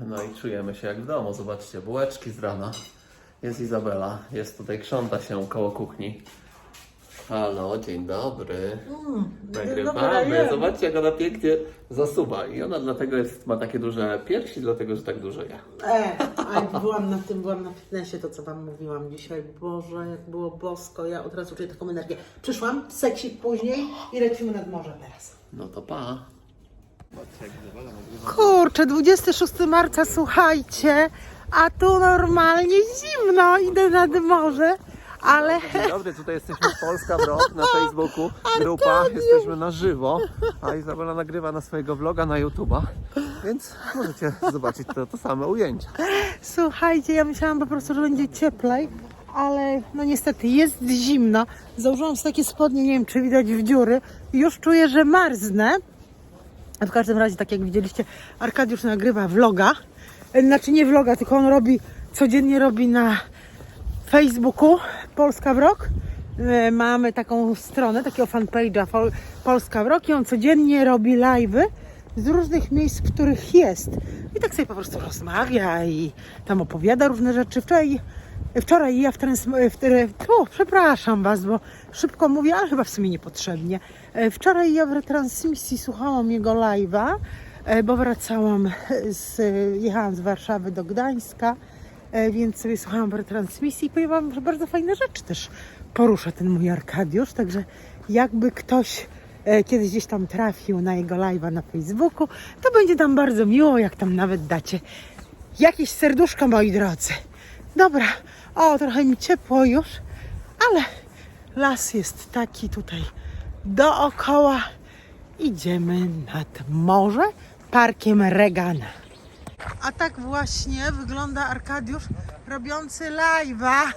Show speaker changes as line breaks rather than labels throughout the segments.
No i czujemy się jak w domu. Zobaczcie, bułeczki z rana. Jest Izabela, jest tutaj krząta się koło kuchni. Halo, dzień dobry.
dobra,
Nagrywamy. Zobaczcie, jak ona pięknie zasuwa. I ona dlatego jest, ma takie duże piersi, dlatego że tak dużo je.
E, a jak byłam na tym, byłam na fitnessie, to co Wam mówiłam dzisiaj. Boże, jak było bosko, ja od razu czuję taką energię. Przyszłam, seksik później i lecimy nad morze teraz.
No to pa.
Kurczę, 26 marca, słuchajcie, a tu normalnie zimno, idę nad morze, ale
Dzień dobry, tutaj jesteśmy z Polska Vlog na Facebooku, grupa, jesteśmy na żywo, a Izabela nagrywa na swojego vloga na YouTube'a, więc możecie zobaczyć to, to same ujęcia.
słuchajcie, ja myślałam po prostu, że będzie cieplej, ale no niestety jest zimno. Założyłam sobie takie spodnie, nie wiem czy widać w dziury, już czuję, że marznę. A w każdym razie, tak jak widzieliście, Arkadiusz nagrywa vloga. E, Znaczy nie vloga, tylko on robi, codziennie robi na Facebooku Polska Wrok. E, Mamy taką stronę, takiego fanpage'a Polska Wrok i on codziennie robi live'y z różnych miejsc, w których jest. I tak sobie po prostu rozmawia i tam opowiada różne rzeczy. Wczoraj, wczoraj ja w, trans, w przepraszam Was, bo szybko mówię, ale chyba w sumie niepotrzebnie. E, Wczoraj ja w retransmisji słuchałam jego live'a, e, bo wracałam z, jechałam z Warszawy do Gdańska. E, więc sobie słuchałam retransmisji i powiem Wam, że bardzo fajne rzeczy też porusza ten mój Arkadiusz, także jakby ktoś kiedyś gdzieś tam trafił na jego live'a na Facebooku, to będzie tam bardzo miło, jak tam nawet dacie jakieś serduszko, moi drodzy. Dobra, o, trochę mi ciepło już, ale las jest taki tutaj dookoła. Idziemy nad morze parkiem Regana. A tak właśnie wygląda Arkadiusz robiący live'a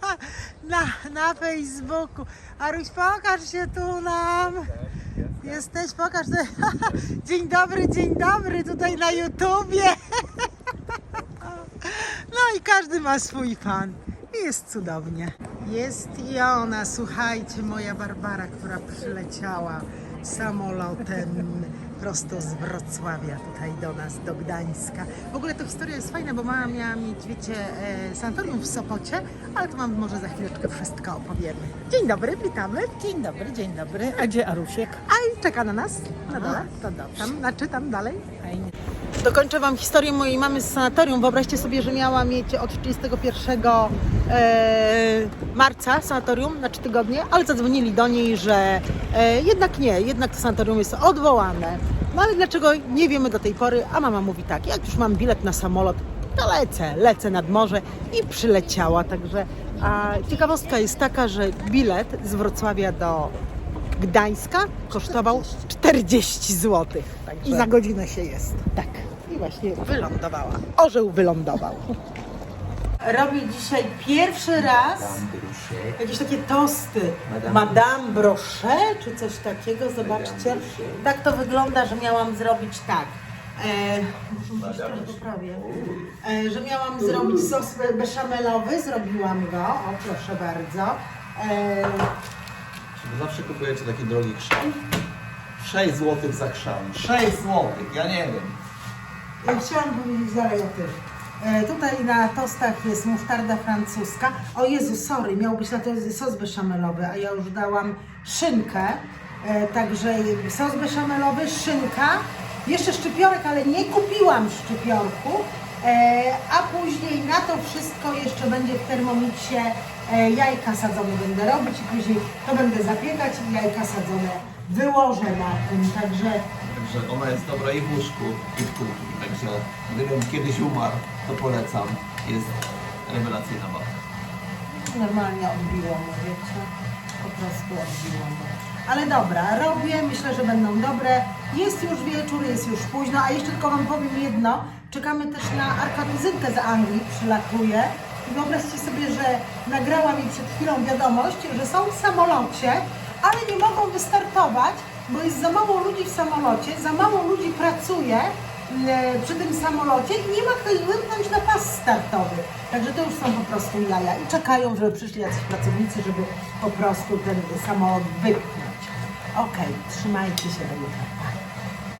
na, na Facebooku. Aruś, pokaż się tu nam. Jesteś, pokaż. Dzień dobry, dzień dobry tutaj na YouTubie. No i każdy ma swój fan. I jest cudownie. Jest i ona, słuchajcie, moja Barbara, która przyleciała samolotem prosto z Wrocławia tutaj do nas, do Gdańska. W ogóle to historia jest fajna, bo mama miała mieć, wiecie, e, sanatorium w Sopocie, ale to wam może za chwileczkę wszystko opowiemy. Dzień dobry, witamy.
Dzień dobry, dzień dobry. A gdzie Arusiek?
A i czeka na nas na dole.
To dobrze.
Tam, znaczy tam dalej.
Fajnie.
Dokończę Wam historię mojej mamy z sanatorium. Wyobraźcie sobie, że miała mieć od 31 e, marca sanatorium na 3 tygodnie, ale zadzwonili do niej, że e, jednak nie, jednak to sanatorium jest odwołane. No ale dlaczego nie wiemy do tej pory, a mama mówi tak, jak już mam bilet na samolot, to lecę, lecę nad morze i przyleciała. Także a ciekawostka jest taka, że bilet z Wrocławia do Gdańska kosztował 40 zł.
I za godzinę się jest.
Tak. I właśnie wylądowała. Orzeł wylądował. Robię dzisiaj pierwszy raz jakieś takie tosty. Madame Brochet czy coś takiego. Zobaczcie. Tak to wygląda, że miałam zrobić tak. E, muszę poprawię. E, że miałam zrobić sos be- beszamelowy. Zrobiłam go. O, proszę bardzo. E,
Czy zawsze kupujecie taki drogi chrzan? 6 zł za chrzan. 6 zł, ja nie wiem.
Ja chciałam powiedzieć dalej o tym. E, tutaj na tostach jest musztarda francuska. O Jezu, sorry, miał być na to sos beszamelowy, a ja już dałam szynkę. E, także sos beszamelowy, szynka, jeszcze szczypiorek, ale nie kupiłam szczypiorku. E, a później na to wszystko jeszcze będzie w termomiksie e, jajka sadzone będę robić i później to będę zapiekać i jajka sadzone wyłożę na tym. Także
Także ona jest dobra i w łóżku, i w kuchni. Także gdybym kiedyś umarł, to polecam. Jest rewelacyjna baba.
Normalnie odbiło wiecie? Po prostu odbiło. Ale dobra, robię, myślę, że będą dobre. Jest już wieczór, jest już późno, a jeszcze tylko Wam powiem jedno. Czekamy też na arkaduzynkę z Anglii, przylatuje. I wyobraźcie sobie, że nagrała mi przed chwilą wiadomość, że są w samolocie, ale nie mogą wystartować, bo jest za mało ludzi w samolocie, za mało ludzi pracuje e, przy tym samolocie i nie ma kto im wypchnąć na pas startowy. Także to już są po prostu jaja i czekają, żeby przyszli jacyś pracownicy, żeby po prostu ten samolot wypchnąć. Okej, trzymajcie się do jutra.